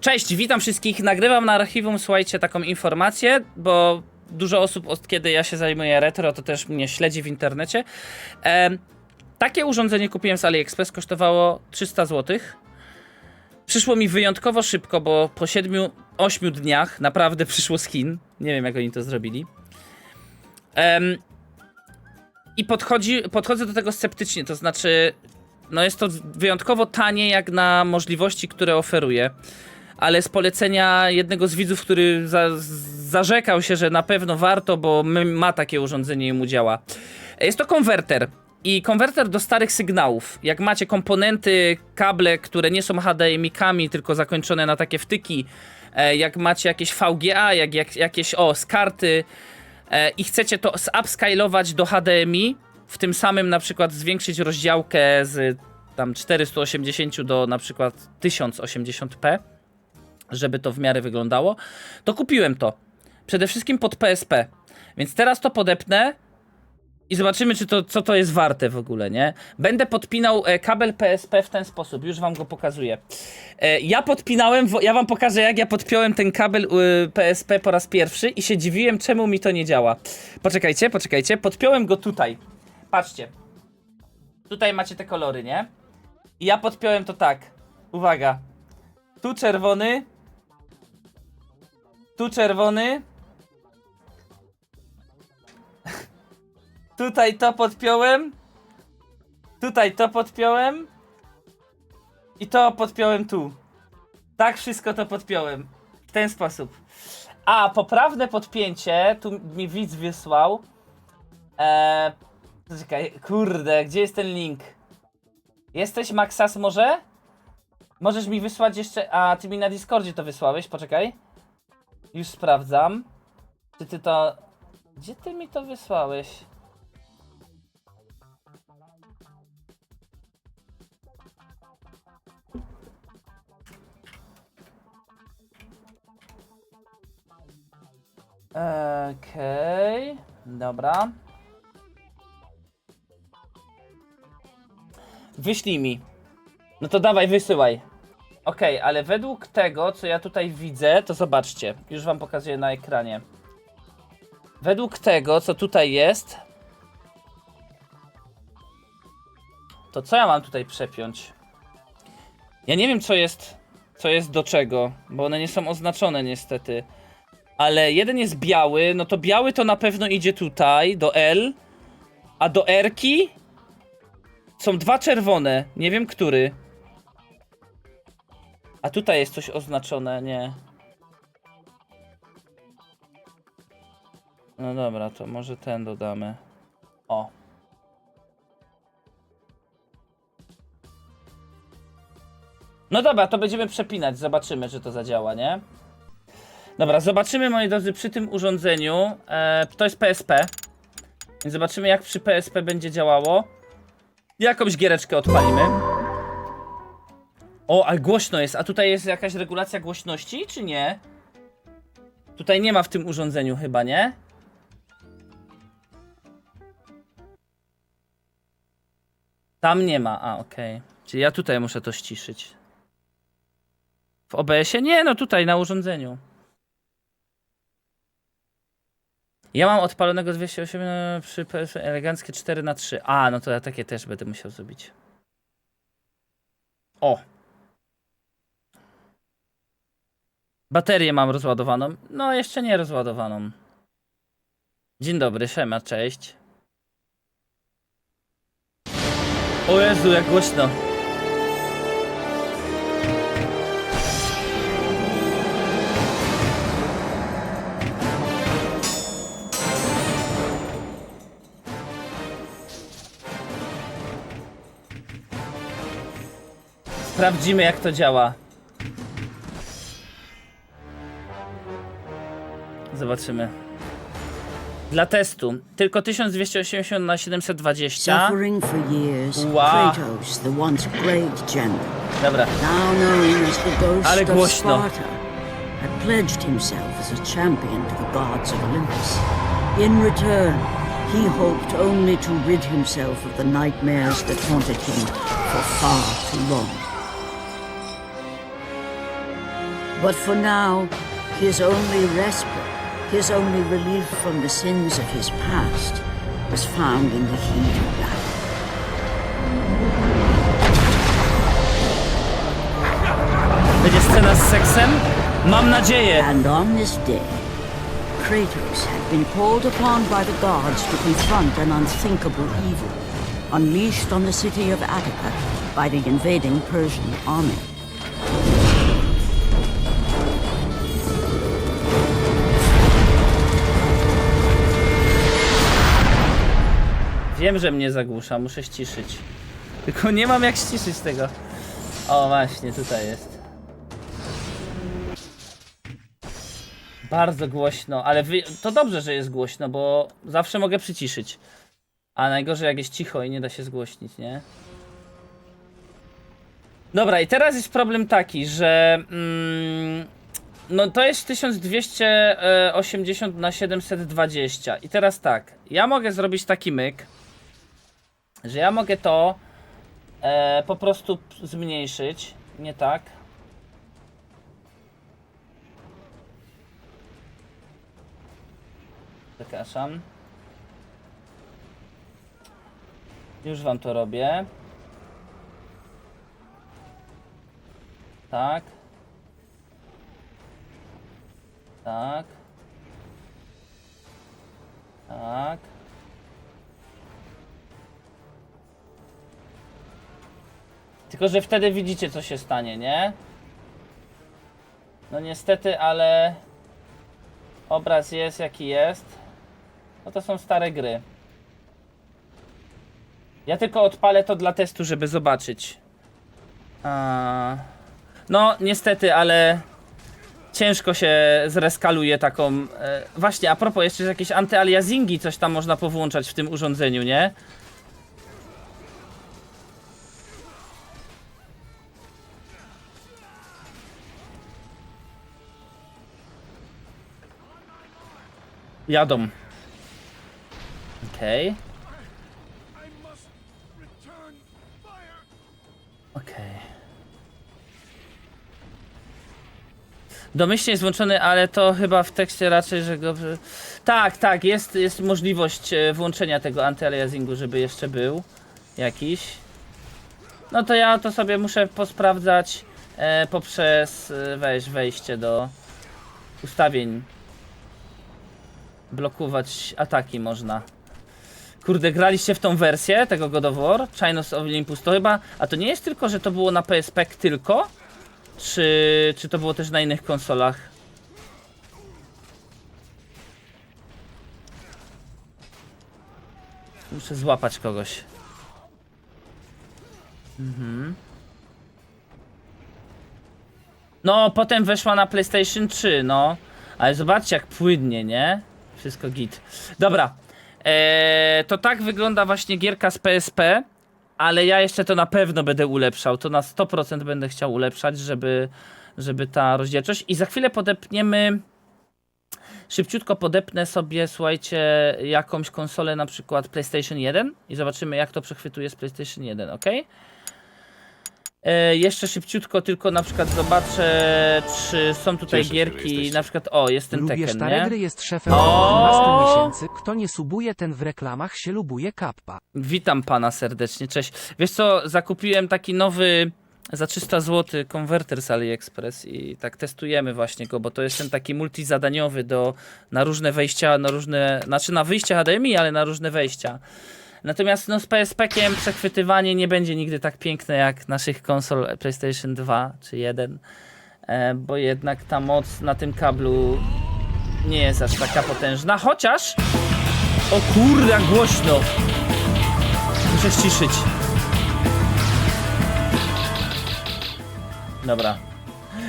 Cześć, witam wszystkich. Nagrywam na archiwum, słuchajcie, taką informację, bo dużo osób, od kiedy ja się zajmuję retro, to też mnie śledzi w internecie. Em, takie urządzenie kupiłem z AliExpress, kosztowało 300 zł. Przyszło mi wyjątkowo szybko, bo po 7-8 dniach naprawdę przyszło z Chin. Nie wiem, jak oni to zrobili. I podchodzi, podchodzę do tego sceptycznie, to znaczy, no jest to wyjątkowo tanie jak na możliwości, które oferuje. Ale z polecenia jednego z widzów, który za, zarzekał się, że na pewno warto, bo ma takie urządzenie i mu działa. Jest to konwerter. I konwerter do starych sygnałów. Jak macie komponenty, kable, które nie są HDMI-kami, tylko zakończone na takie wtyki, e, jak macie jakieś VGA, jak, jak, jakieś o, z karty e, i chcecie to zupscalować do HDMI, w tym samym na przykład zwiększyć rozdziałkę z tam 480 do na przykład 1080p, żeby to w miarę wyglądało, to kupiłem to. Przede wszystkim pod PSP. Więc teraz to podepnę i zobaczymy, czy to, co to jest warte w ogóle, nie? Będę podpinał e, kabel PSP w ten sposób, już wam go pokazuję. E, ja podpinałem, ja wam pokażę, jak ja podpiąłem ten kabel y, PSP po raz pierwszy i się dziwiłem, czemu mi to nie działa. Poczekajcie, poczekajcie, podpiąłem go tutaj. Patrzcie. Tutaj macie te kolory, nie? I ja podpiąłem to tak. Uwaga. Tu czerwony. Tu czerwony. Tutaj to podpiąłem. Tutaj to podpiąłem. I to podpiąłem tu. Tak wszystko to podpiąłem. W ten sposób. A, poprawne podpięcie, tu mi widz wysłał. Eee, czekaj, kurde, gdzie jest ten link? Jesteś Maxas może? Możesz mi wysłać jeszcze. A, ty mi na Discordzie to wysłałeś, poczekaj. Już sprawdzam. Czy ty to. Gdzie ty mi to wysłałeś? Okej, dobra. Wyślij mi. No to dawaj, wysyłaj. Okej, ale według tego, co ja tutaj widzę, to zobaczcie. Już wam pokazuję na ekranie. Według tego, co tutaj jest, to co ja mam tutaj przepiąć? Ja nie wiem, co jest, co jest do czego, bo one nie są oznaczone niestety. Ale jeden jest biały, no to biały to na pewno idzie tutaj, do L, a do R-ki są dwa czerwone, nie wiem który. A tutaj jest coś oznaczone, nie. No dobra, to może ten dodamy. O. No dobra, to będziemy przepinać, zobaczymy, czy to zadziała, nie? Dobra, zobaczymy, moi drodzy, przy tym urządzeniu. E, to jest PSP. Więc zobaczymy, jak przy PSP będzie działało. Jakąś giereczkę odpalimy. O, ale głośno jest. A tutaj jest jakaś regulacja głośności, czy nie? Tutaj nie ma w tym urządzeniu chyba, nie? Tam nie ma. A, okej. Czyli ja tutaj muszę to ściszyć. W OBS-ie? Nie, no tutaj na urządzeniu. Ja mam odpalonego 208 e, przy eleganckie 4 na 3 A, no to ja takie też będę musiał zrobić. O! Baterię mam rozładowaną. No, jeszcze nie rozładowaną. Dzień dobry, Szema, cześć. O Jezu, jak głośno. Sprawdzimy jak to działa. Zobaczymy. Dla testu. Tylko 1280 na 720. Suffering for years, Wow. Kratos, the once great general, Dobra. now known as the Ghost Ale of głośno. Sparta, had pledged himself as a champion to the gods of Olympus. In return, he hoped only to rid himself of the nightmares that haunted him for far too long. But for now, his only respite, his only relief from the sins of his past, was found in the heat of battle. Będzie scena z seksem? Mam nadzieję. And on this day, Kratos had been called upon by the gods to confront an unthinkable evil, unleashed on the city of Attica by the invading Persian army. Wiem, że mnie zagłusza, muszę ściszyć. Tylko nie mam jak ściszyć tego. O, właśnie, tutaj jest. Bardzo głośno, ale wy... to dobrze, że jest głośno, bo zawsze mogę przyciszyć. A najgorzej jak jest cicho i nie da się zgłośnić, nie? Dobra, i teraz jest problem taki, że mm, no to jest 1280 na 720 i teraz tak, ja mogę zrobić taki myk, że ja mogę to e, po prostu zmniejszyć, nie tak. Przepraszam. Już wam to robię. Tak. Tak. Tylko, że wtedy widzicie, co się stanie, nie? No niestety, ale obraz jest jaki jest. No to są stare gry. Ja tylko odpalę to dla testu, żeby zobaczyć. A... No, niestety, ale ciężko się zreskaluje taką. E, właśnie, a propos, jeszcze jakieś antyaliasingi, coś tam można powłączać w tym urządzeniu, nie? Jadą. Okej. Okej. Domyślnie jest włączony, ale to chyba w tekście raczej, że go... Tak, tak, jest, jest możliwość e, włączenia tego antyaliasingu, żeby jeszcze był jakiś. No to ja to sobie muszę posprawdzać e, poprzez e, weź, wejście do ustawień. Blokować ataki można. Kurde, graliście w tą wersję tego God of War? Chinos of Olympus to chyba... A to nie jest tylko, że to było na PSP tylko? Czy, czy to było też na innych konsolach? Muszę złapać kogoś. Mhm. No, potem weszła na PlayStation 3, no. Ale zobaczcie, jak płynnie, nie? Wszystko git. Dobra. Eee, to tak wygląda właśnie gierka z PSP. Ale ja jeszcze to na pewno będę ulepszał. To na 100% będę chciał ulepszać, żeby, żeby ta rozdzielczość. I za chwilę podepniemy. Szybciutko podepnę sobie, słuchajcie, jakąś konsolę, na przykład PlayStation 1 i zobaczymy, jak to przechwytuje z PlayStation 1, ok? E, jeszcze szybciutko tylko na przykład zobaczę, czy są tutaj Cieszę się, że gierki, na przykład, o, jest ten Lubię Tekken, nie? jest szefem O! od 12 miesięcy. Kto nie subuje, ten w reklamach się lubuje kappa. Witam pana serdecznie, cześć. Wiesz co, zakupiłem taki nowy za 300 zł konwerter z AliExpress i tak testujemy właśnie go, bo to jest ten taki multizadaniowy do, na różne wejścia, na różne, znaczy na wyjście HDMI, ale na różne wejścia. Natomiast no, z PSP-kiem przechwytywanie nie będzie nigdy tak piękne jak naszych konsol PlayStation 2 czy 1, e, bo jednak ta moc na tym kablu nie jest aż taka potężna, chociaż... O kurde, jak głośno! Muszę ściszyć. Dobra.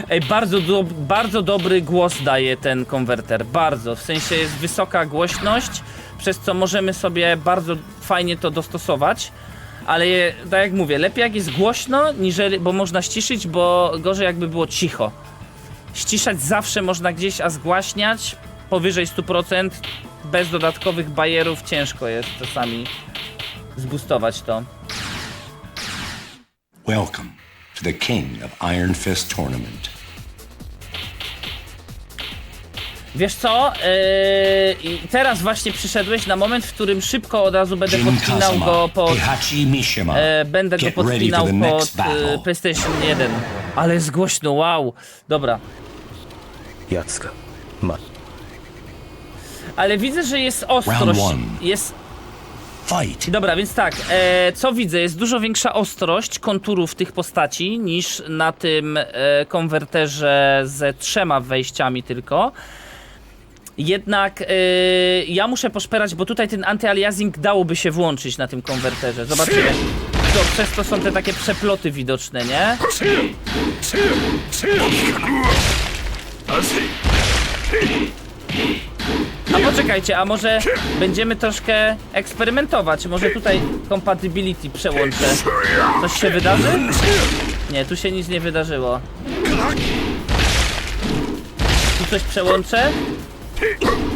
Ej, bardzo, do, bardzo dobry głos daje ten konwerter. Bardzo. W sensie jest wysoka głośność, przez co możemy sobie bardzo fajnie to dostosować. Ale je, tak jak mówię, lepiej jak jest głośno, niżeli, bo można ściszyć, bo gorzej jakby było cicho. Ściszać zawsze można gdzieś, a zgłaśniać powyżej 100% bez dodatkowych bajerów ciężko jest czasami zbustować to. Welcome to the King of Iron Fist Tournament. Wiesz co, yy, teraz właśnie przyszedłeś na moment, w którym szybko od razu będę podpinał go pod... E, będę go podpinał pod yy, PlayStation 1. Ale jest głośno, wow. Dobra. Jacka. Ma. Ale widzę, że jest ostrość. Jest Fight. Dobra, więc tak, e, co widzę, jest dużo większa ostrość konturów tych postaci niż na tym e, konwerterze ze trzema wejściami tylko. Jednak e, ja muszę poszperać, bo tutaj ten antyaliasing dałoby się włączyć na tym konwerterze. Zobaczymy. To, przez to są te takie przeploty widoczne, nie? A poczekajcie, a może będziemy troszkę eksperymentować? Może tutaj compatibility przełączę. Coś się wydarzy? Nie, tu się nic nie wydarzyło. Tu coś przełączę?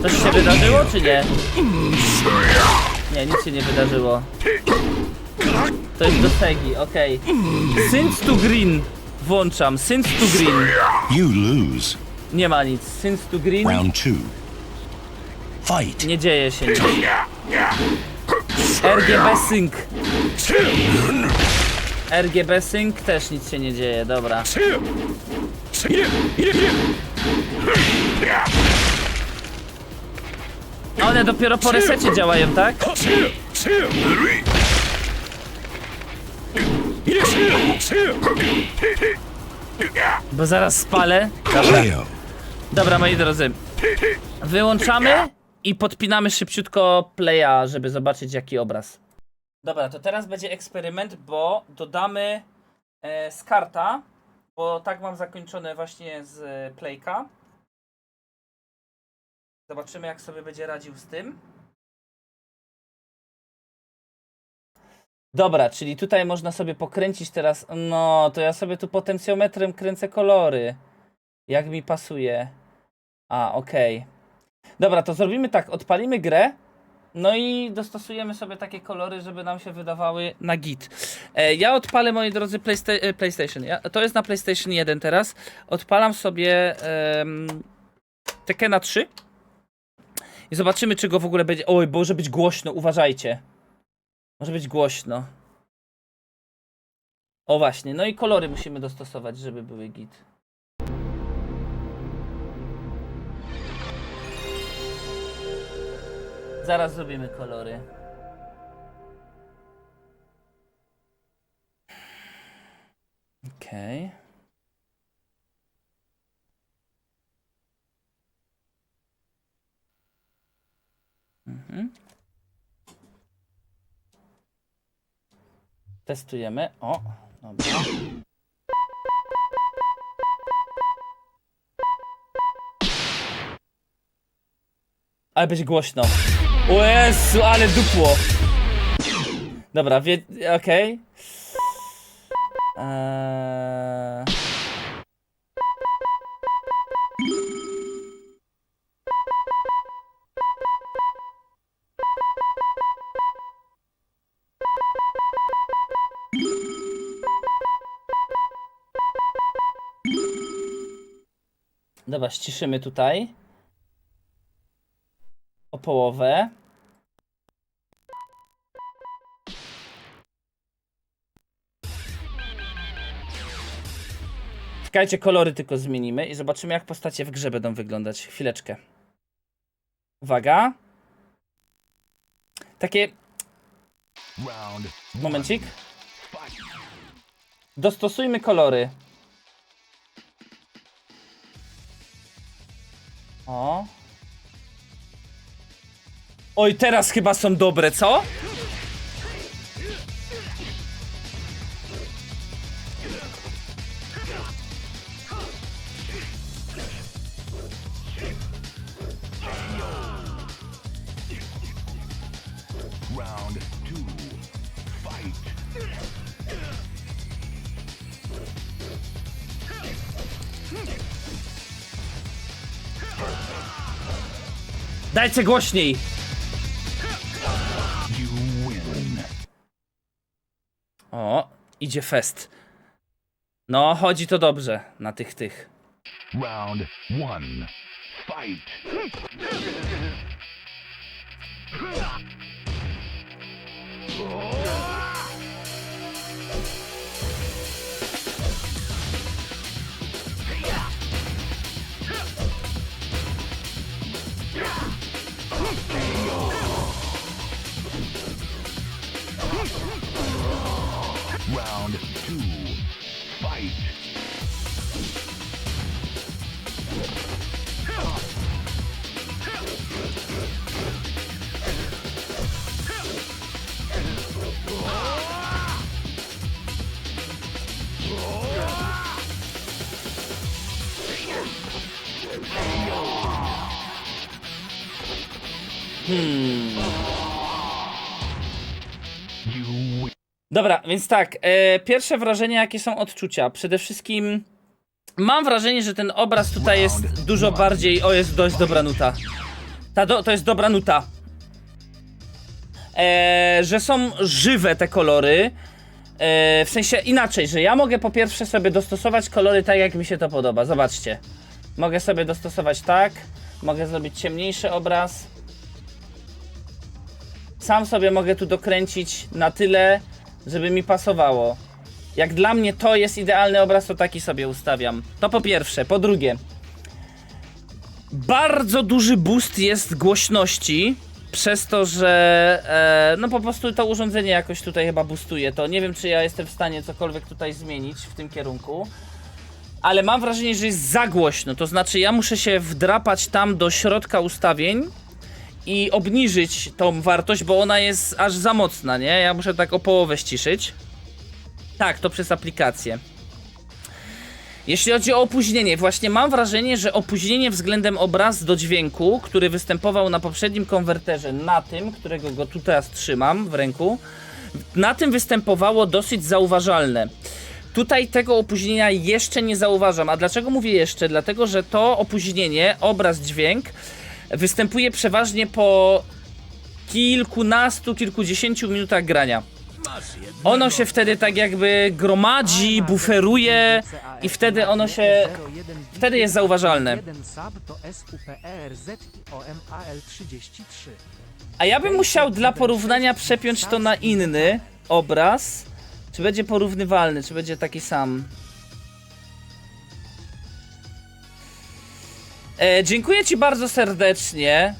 Coś się wydarzyło, czy nie? Nie, nic się nie wydarzyło. To jest do Segi, okej. Synth to green. Włączam. Synth to green. You lose. Nie ma nic. Synth to green. Round two. Fight. Nie dzieje się nic. RGB Sync. RGB Sync też nic się nie dzieje, dobra. One dopiero po resecie działają, tak? Bo zaraz spalę. KO. Dobra, moi drodzy. Wyłączamy i podpinamy szybciutko playa, żeby zobaczyć jaki obraz. Dobra, to teraz będzie eksperyment, bo dodamy e, z karta, bo tak mam zakończone właśnie z e, playka. Zobaczymy jak sobie będzie radził z tym. Dobra, czyli tutaj można sobie pokręcić teraz. No, to ja sobie tu potencjometrem kręcę kolory. Jak mi pasuje. A, okej. Dobra, to zrobimy tak, odpalimy grę. No i dostosujemy sobie takie kolory, żeby nam się wydawały na git. E, ja odpalę, moi drodzy, Playsta e, PlayStation. Ja, to jest na PlayStation 1 teraz. Odpalam sobie um, Tekena 3. I zobaczymy, czy go w ogóle będzie. Oj, może być głośno, uważajcie. Może być głośno. O właśnie, no i kolory musimy dostosować, żeby były git. Zaraz zrobimy kolory. Okej. Mhm. Testujemy. O, dobra. Ale będzie głośno. O Jezu, ale dupło. Dobra, wie... okej. Eee... Dobra, ściszymy tutaj. O połowę. Czekajcie, kolory tylko zmienimy i zobaczymy jak postacie w grze będą wyglądać. Chwileczkę. Uwaga. Takie... Momencik. Dostosujmy kolory. O. Oj, teraz chyba są dobre, co? Dajcie głośniej. O, idzie fest. No, chodzi to dobrze na tych tych. Round one. Fight. Round Win. Dobra, więc tak, e, pierwsze wrażenia, jakie są odczucia? Przede wszystkim mam wrażenie, że ten obraz tutaj jest dużo bardziej. O, jest dość dobra nuta. Ta do, to jest dobra nuta. E, że są żywe te kolory. E, w sensie inaczej, że ja mogę po pierwsze sobie dostosować kolory tak, jak mi się to podoba. Zobaczcie. Mogę sobie dostosować tak. Mogę zrobić ciemniejszy obraz. Sam sobie mogę tu dokręcić na tyle, żeby mi pasowało. Jak dla mnie to jest idealny obraz, to taki sobie ustawiam. To po pierwsze. Po drugie, bardzo duży boost jest głośności. Przez to, że e, no po prostu to urządzenie jakoś tutaj chyba boostuje to. Nie wiem, czy ja jestem w stanie cokolwiek tutaj zmienić w tym kierunku. Ale mam wrażenie, że jest za głośno. To znaczy, ja muszę się wdrapać tam do środka ustawień i obniżyć tą wartość, bo ona jest aż za mocna, nie? Ja muszę tak o połowę ściszyć. Tak, to przez aplikację. Jeśli chodzi o opóźnienie, właśnie mam wrażenie, że opóźnienie względem obraz do dźwięku, który występował na poprzednim konwerterze, na tym, którego go tu teraz trzymam w ręku, na tym występowało dosyć zauważalne. Tutaj tego opóźnienia jeszcze nie zauważam. A dlaczego mówię jeszcze? Dlatego, że to opóźnienie, obraz, dźwięk, występuje przeważnie po kilkunastu, kilkudziesięciu minutach grania. Ono się wtedy tak jakby gromadzi, buferuje i wtedy ono się. Wtedy jest zauważalne. 1 sub to SUPERZ i OMAL33. A ja bym musiał dla porównania przepiąć to na inny obraz. Czy będzie porównywalny, czy będzie taki sam? E, dziękuję Ci bardzo serdecznie.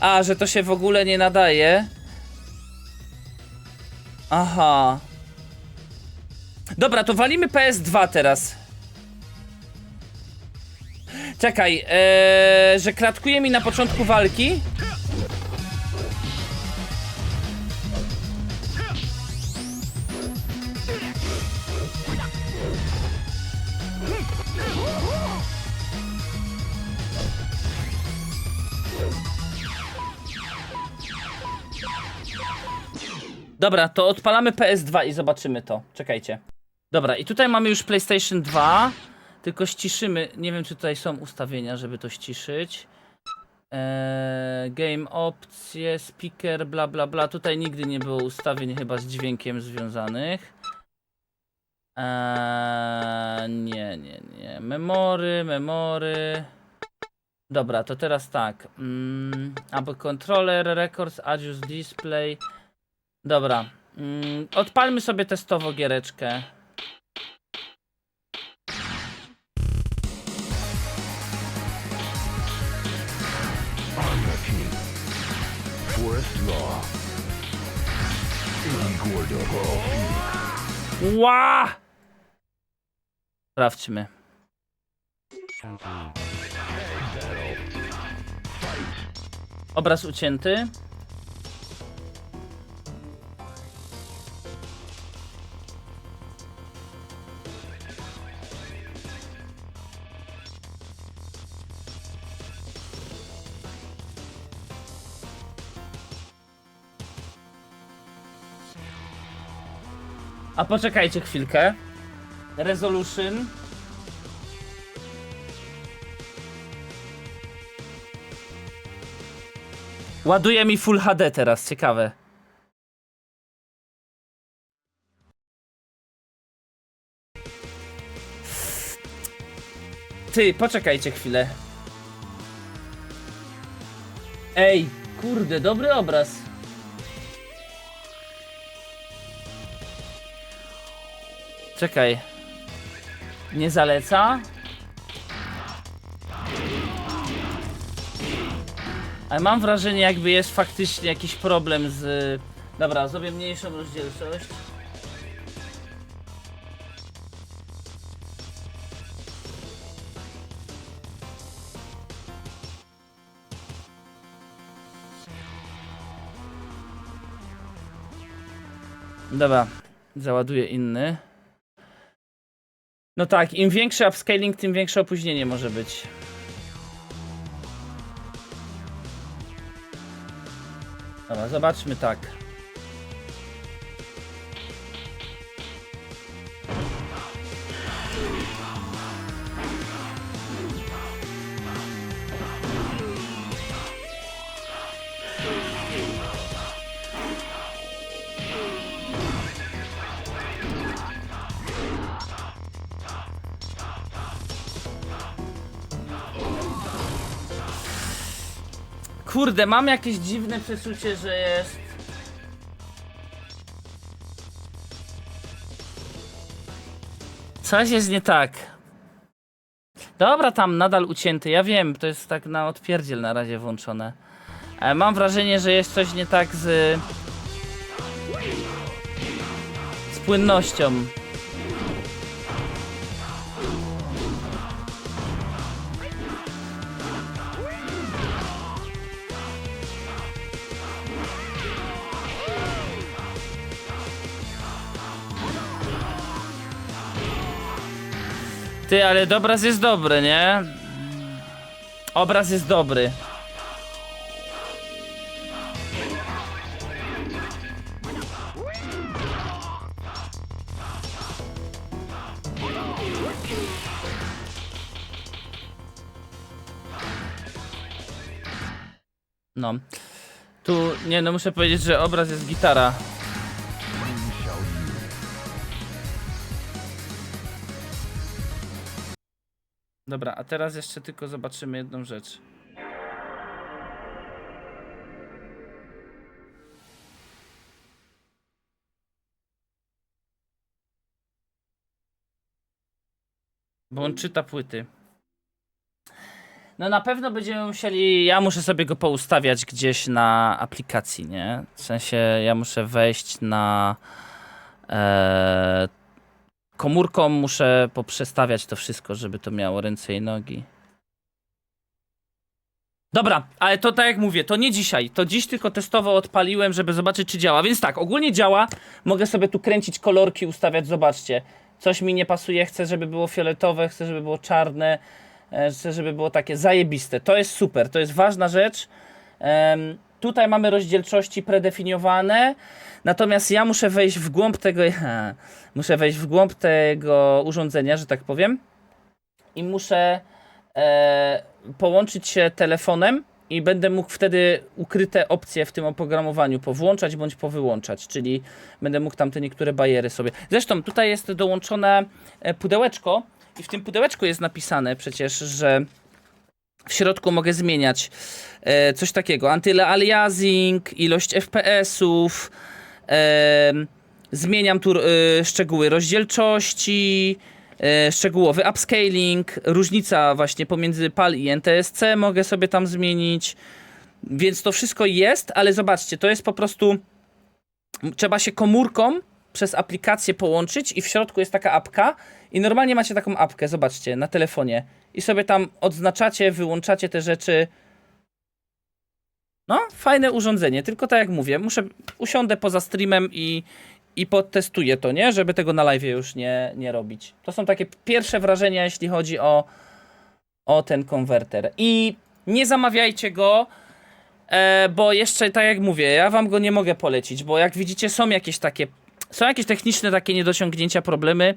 A, że to się w ogóle nie nadaje. Aha. Dobra, to walimy PS2 teraz. Czekaj, ee, że klatkuje mi na początku walki? Dobra, to odpalamy PS2 i zobaczymy to. Czekajcie. Dobra, i tutaj mamy już PlayStation 2. Tylko ściszymy. Nie wiem, czy tutaj są ustawienia, żeby to ściszyć. Eee, game opcje, speaker, bla bla bla. Tutaj nigdy nie było ustawień chyba z dźwiękiem związanych. Eee, nie, nie, nie. Memory, memory. Dobra, to teraz tak. Mm, albo controller, records, adjust display. Dobra. Mm, odpalmy sobie testowo giereczkę. Anarchy. Forest Law. Igor Dogov. Ła! Sprawdźmy. Obraz ucięty. A poczekajcie chwilkę. Resolution. Ładuje mi Full HD teraz, ciekawe. Ty, poczekajcie chwilę. Ej, kurde, dobry obraz. Czekaj. Nie zaleca? Ale mam wrażenie, jakby jest faktycznie jakiś problem z. Dobra, zrobię mniejszą rozdzielczość. Dobra, załaduję inny. No tak, im większy upscaling, tym większe opóźnienie może być. Dobra, zobaczmy tak. Kurde, mam jakieś dziwne przeczucie, że jest. Coś jest nie tak. Dobra, tam nadal ucięty. Ja wiem, to jest tak na odpierdziel na razie włączone. Ale mam wrażenie, że jest coś nie tak z. z płynnością. Ty, ale obraz jest dobry, nie? Obraz jest dobry. No. Tu, nie no, muszę powiedzieć, że obraz jest gitara. Dobra, a teraz jeszcze tylko zobaczymy jedną rzecz. Bo on czyta płyty. No na pewno będziemy musieli, ja muszę sobie go poustawiać gdzieś na aplikacji, nie? W sensie ja muszę wejść na e, komórką muszę poprzestawiać to wszystko, żeby to miało ręce i nogi. Dobra, ale to tak jak mówię, to nie dzisiaj. To dziś tylko testowo odpaliłem, żeby zobaczyć, czy działa. Więc tak, ogólnie działa. Mogę sobie tu kręcić kolorki, ustawiać, zobaczcie. Coś mi nie pasuje, chcę, żeby było fioletowe, chcę, żeby było czarne, e, chcę, żeby było takie zajebiste. To jest super, to jest ważna rzecz. Tutaj mamy rozdzielczości predefiniowane, natomiast ja muszę wejść w głąb tego, muszę wejść w głąb tego urządzenia, że tak powiem i muszę e, połączyć się telefonem i będę mógł wtedy ukryte opcje w tym oprogramowaniu powłączać bądź powyłączać, czyli będę mógł tam te niektóre bariery sobie. Zresztą tutaj jest dołączone pudełeczko i w tym pudełeczku jest napisane przecież, że w środku mogę zmieniać e, coś takiego. Antyaliasing, ilość FPS-ów, em, zmieniam tu e, szczegóły rozdzielczości, e, szczegółowy upscaling, różnica właśnie pomiędzy PAL i NTSC mogę sobie tam zmienić. Więc to wszystko jest, ale zobaczcie, to jest po prostu trzeba się komórką przez aplikację połączyć i w środku jest taka apka i normalnie macie taką apkę, zobaczcie, na telefonie i sobie tam odznaczacie, wyłączacie te rzeczy. No, fajne urządzenie, tylko tak jak mówię, muszę, usiądę poza streamem i, i potestuję to, nie? Żeby tego na live już nie, nie robić. To są takie pierwsze wrażenia, jeśli chodzi o, o ten konwerter. I nie zamawiajcie go, e, bo jeszcze, tak jak mówię, ja wam go nie mogę polecić, bo jak widzicie, są jakieś takie, są jakieś techniczne takie niedociągnięcia, problemy,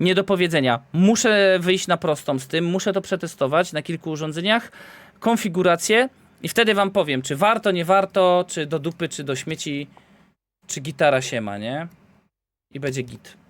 nie do powiedzenia. Muszę wyjść na prostą z tym, muszę to przetestować na kilku urządzeniach, konfigurację i wtedy wam powiem, czy warto, nie warto, czy do dupy, czy do śmieci, czy gitara się ma, nie? I będzie git.